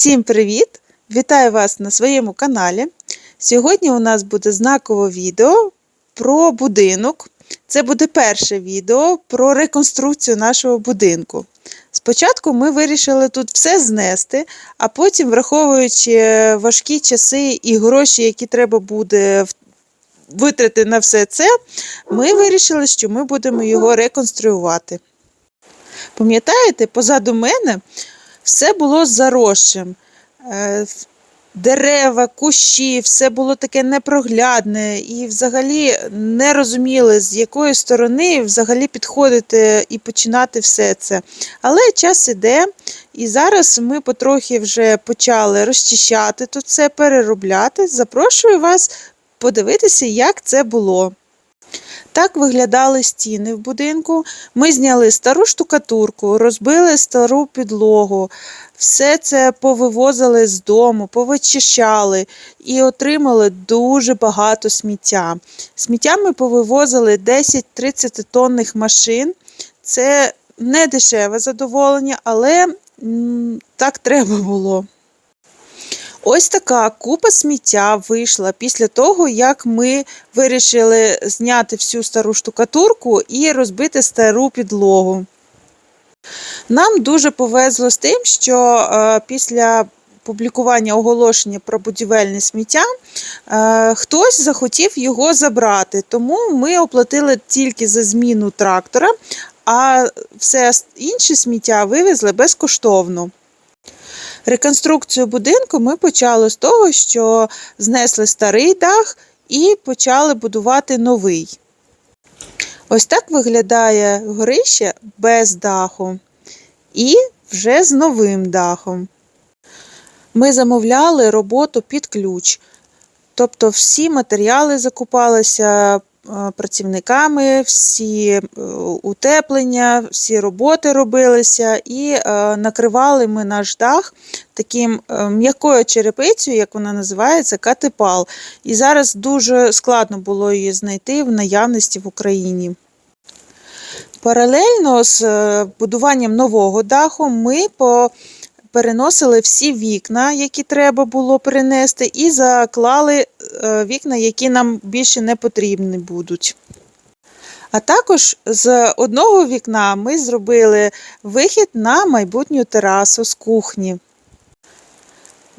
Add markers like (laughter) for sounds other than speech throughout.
Всім привіт! Вітаю вас на своєму каналі. Сьогодні у нас буде знакове відео про будинок. Це буде перше відео про реконструкцію нашого будинку. Спочатку ми вирішили тут все знести, а потім, враховуючи важкі часи і гроші, які треба буде витрати на все це, ми вирішили, що ми будемо його реконструювати. Пам'ятаєте, позаду мене все було заросшим. Е, Дерева, кущі, все було таке непроглядне, і взагалі не розуміли, з якої сторони взагалі підходити і починати все це. Але час іде, і зараз ми потрохи вже почали розчищати тут все, переробляти. Запрошую вас подивитися, як це було. Так виглядали стіни в будинку. Ми зняли стару штукатурку, розбили стару підлогу, все це повивозили з дому, повичищали і отримали дуже багато сміття. Сміття ми повивозили 10-30 тонних машин. Це не дешеве задоволення, але так треба було. Ось така купа сміття вийшла після того, як ми вирішили зняти всю стару штукатурку і розбити стару підлогу. Нам дуже повезло з тим, що е, після публікування оголошення про будівельне сміття е, хтось захотів його забрати, тому ми оплатили тільки за зміну трактора, а все інше сміття вивезли безкоштовно. Реконструкцію будинку ми почали з того, що знесли старий дах і почали будувати новий. Ось так виглядає горище без даху і вже з новим дахом. Ми замовляли роботу під ключ, тобто всі матеріали закупалися працівниками, всі е, утеплення, всі роботи робилися і е, накривали ми наш дах таким е, м'якою черепицею, як вона називається, катепал. І зараз дуже складно було її знайти в наявності в Україні. Паралельно з е, будуванням нового даху ми по переносили всі вікна, які треба було перенести, і заклали е, вікна, які нам більше не потрібні будуть. А також з одного вікна ми зробили вихід на майбутню терасу з кухні.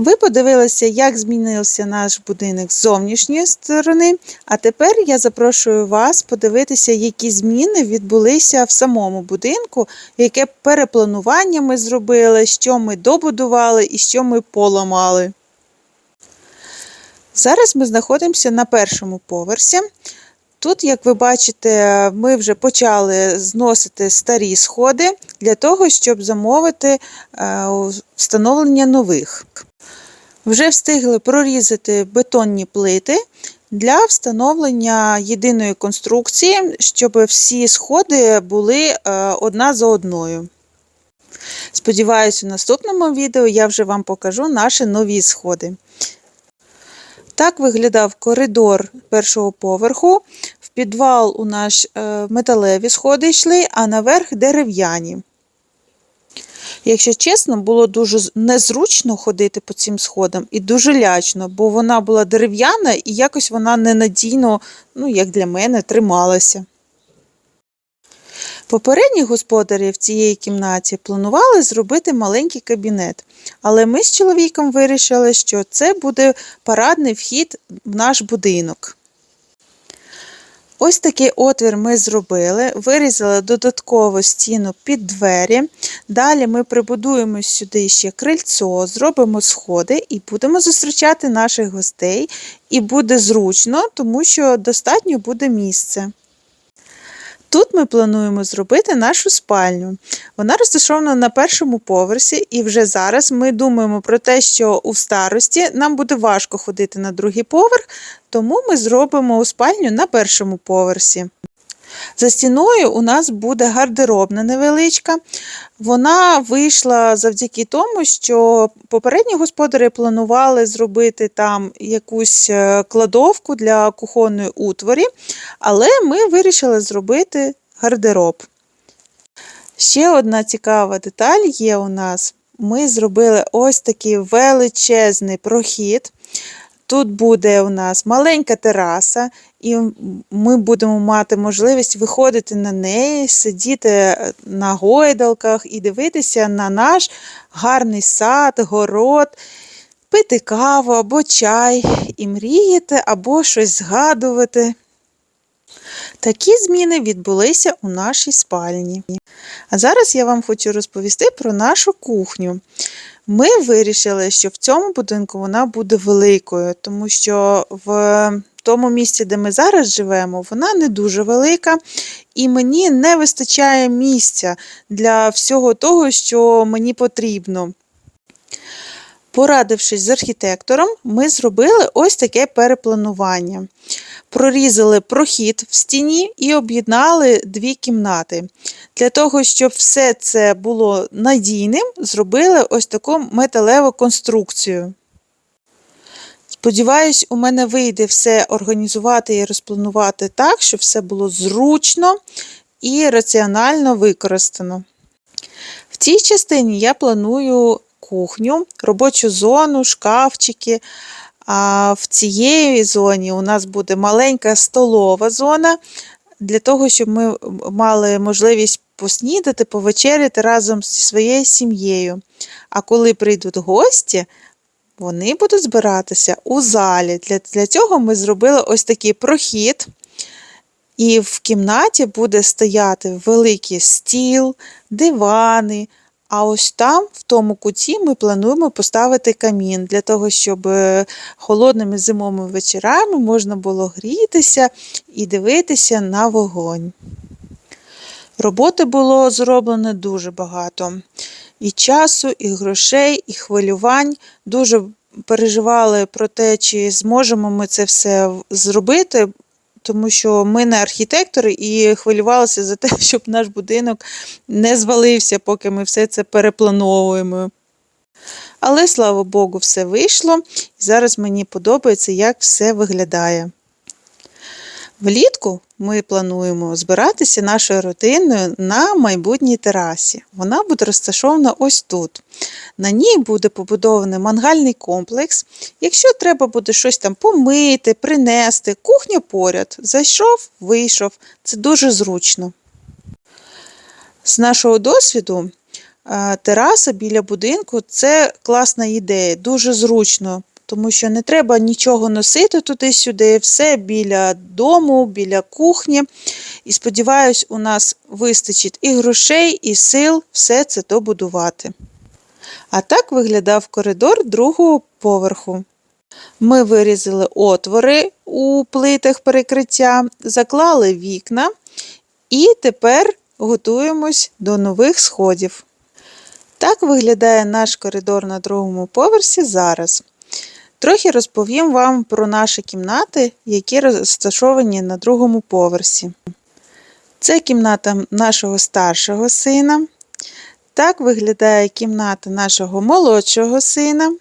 Ви подивилися, як змінився наш будинок з зовнішньої сторони, а тепер я запрошую вас подивитися, які зміни відбулися в самому будинку, яке перепланування ми зробили, що ми добудували і що ми поламали. Зараз ми знаходимося на першому поверсі. Тут, як ви бачите, ми вже почали зносити старі сходи для того, щоб замовити е, встановлення нових. Вже встигли прорізати бетонні плити для встановлення єдиної конструкції, щоб всі сходи були е, одна за одною. Сподіваюся, у наступному відео я вже вам покажу наші нові сходи. Так виглядав коридор першого поверху. В підвал у нас е, металеві сходи йшли, а наверх дерев'яні. Якщо чесно, було дуже незручно ходити по цим сходам і дуже лячно, бо вона була дерев'яна і якось вона ненадійно, ну, як для мене, трималася. Попередні господарі в цієї кімнаті планували зробити маленький кабінет, але ми з чоловіком вирішили, що це буде парадний вхід в наш будинок. Ось такий отвір ми зробили, вирізали додатково стіну під двері. Далі ми прибудуємо сюди ще крильцо, зробимо сходи і будемо зустрічати наших гостей. І буде зручно, тому що достатньо буде місця. Тут ми плануємо зробити нашу спальню. Вона розташована на першому поверсі, і вже зараз ми думаємо про те, що у старості нам буде важко ходити на другий поверх, тому ми зробимо спальню на першому поверсі. За стіною у нас буде гардеробна невеличка. Вона вийшла завдяки тому, що попередні господарі планували зробити там якусь е, кладовку для кухонної утворі, але ми вирішили зробити гардероб. Ще одна цікава деталь є у нас. ми зробили ось такий величезний прохід. Тут буде у нас маленька тераса, і ми будемо мати можливість виходити на неї, сидіти на гойдалках і дивитися на наш гарний сад, город, пити каву або чай, і мріяти, або щось згадувати. Такі зміни відбулися у нашій спальні. А зараз я вам хочу розповісти про нашу кухню. Ми вирішили, що в цьому будинку вона буде великою, тому що в тому місці, де ми зараз живемо, вона не дуже велика, і мені не вистачає місця для всього того, що мені потрібно. Порадившись з архітектором, ми зробили ось таке перепланування. Прорізали прохід в стіні і об'єднали дві кімнати. Для того, щоб все це було надійним, зробили ось таку металеву конструкцію. Сподіваюсь, у мене вийде все організувати і розпланувати так, щоб все було зручно і раціонально використано. В цій частині я планую кухню, робочу зону, шкафчики. А в цій зоні у нас буде маленька столова зона для того, щоб ми мали можливість поснідати, повечеряти разом зі своєю сім'єю. А коли прийдуть гості, вони будуть збиратися у залі. Для, Для цього ми зробили ось такий прохід. І в кімнаті буде стояти великий стіл, дивани. А ось там, в тому куті, ми плануємо поставити камін для того, щоб е, холодними зимовими вечорами можна було грітися і дивитися на вогонь. Роботи було зроблено дуже багато. І часу, і грошей, і хвилювань. Дуже переживали про те, чи зможемо ми це все зробити, тому що ми не архітектори і хвилювалися за те, (laughs) щоб наш будинок не звалився, поки ми все це переплановуємо. Але, слава Богу, все вийшло, і зараз мені подобається, як все виглядає. Влітку ми плануємо збиратися нашою родиною на майбутній терасі. Вона буде розташована ось тут. На ній буде побудований мангальний комплекс. Якщо треба буде щось там помити, принести, кухня поряд. Зайшов, вийшов. Це дуже зручно. З нашого досвіду, е, тераса біля будинку це класна ідея, дуже зручно тому що не треба нічого носити туди-сюди, все біля дому, біля кухні. І сподіваюсь, у нас вистачить і грошей, і сил все це добудувати. А так виглядав коридор другого поверху. Ми вирізали отвори у плитах перекриття, заклали вікна і тепер готуємось до нових сходів. Так виглядає наш коридор на другому поверсі зараз. Трохи розповім вам про наші кімнати, які розташовані на другому поверсі. Це кімната нашого старшого сина. Так виглядає кімната нашого молодшого сина.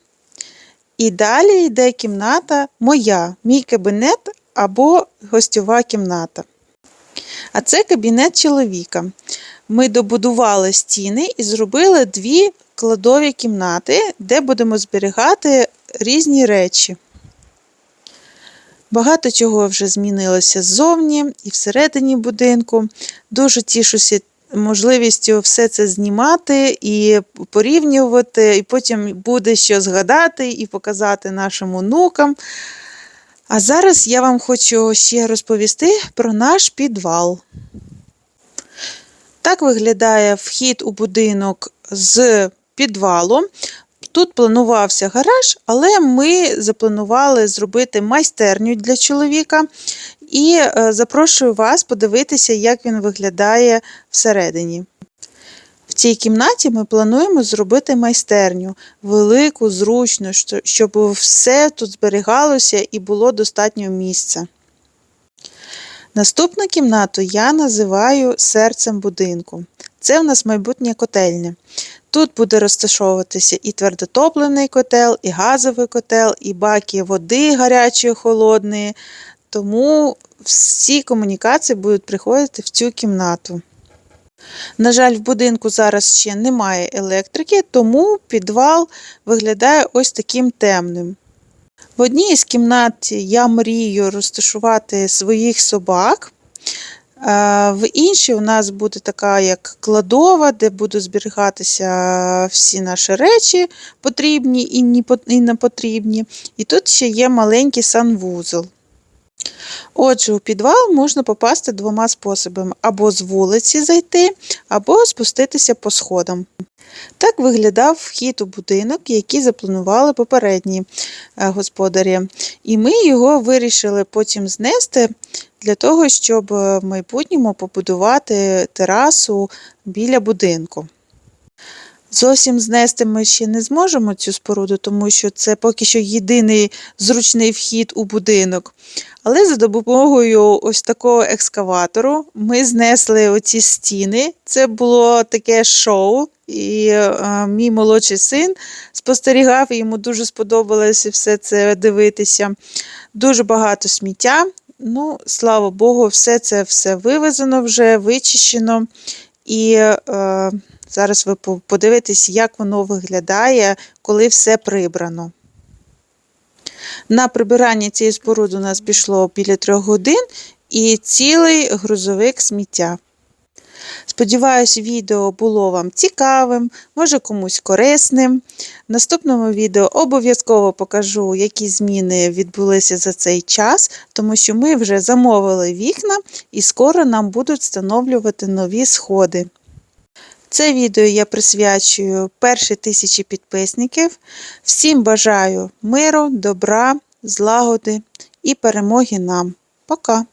І далі йде кімната моя, мій кабінет або гостьова кімната. А це кабінет чоловіка. Ми добудували стіни і зробили дві кладові кімнати, де будемо зберігати різні речі. Багато чого вже змінилося ззовні і всередині будинку. Дуже тішуся можливістю все це знімати і порівнювати, і потім буде що згадати і показати нашим онукам. А зараз я вам хочу ще розповісти про наш підвал. Так виглядає вхід у будинок з підвалу. Тут планувався гараж, але ми запланували зробити майстерню для чоловіка. І е, запрошую вас подивитися, як він виглядає всередині. В цій кімнаті ми плануємо зробити майстерню велику, зручну, щоб все тут зберігалося і було достатньо місця. Наступну кімнату я називаю серцем будинку. Це в нас майбутнє котельня. Тут буде розташовуватися і твердотоплений котел, і газовий котел, і баки води гарячої, холодної. Тому всі комунікації будуть приходити в цю кімнату. На жаль, в будинку зараз ще немає електрики, тому підвал виглядає ось таким темним. В одній із кімнат я мрію розташувати своїх собак. В іншій у нас буде така як кладова, де будуть зберігатися всі наші речі, потрібні і не потрібні. І тут ще є маленький санвузол. Отже, у підвал можна попасти двома способами: або з вулиці зайти, або спуститися по сходам. Так виглядав вхід у будинок, який запланували попередні е, господарі. І ми його вирішили потім знести для того, щоб е, в майбутньому побудувати терасу біля будинку. Зовсім знести ми ще не зможемо цю споруду, тому що це поки що єдиний зручний вхід у будинок. Але за допомогою ось такого екскаватору ми знесли оці стіни. Це було таке шоу, і е, мій молодший син спостерігав, і йому дуже сподобалося все це дивитися. Дуже багато сміття. Ну, слава Богу, все це все вивезено вже, вичищено. І е, зараз ви подивитесь, як воно виглядає, коли все прибрано. На прибирання цієї споруди у нас пішло біля трьох годин і цілий грузовик сміття. Сподіваюсь, відео було вам цікавим, може комусь корисним. В наступному відео обов'язково покажу, які зміни відбулися за цей час, тому що ми вже замовили вікна і скоро нам будуть встановлювати нові сходи. Це відео я присвячую першій тисячі підписників. Всім бажаю миру, добра, злагоди і перемоги нам. Пока!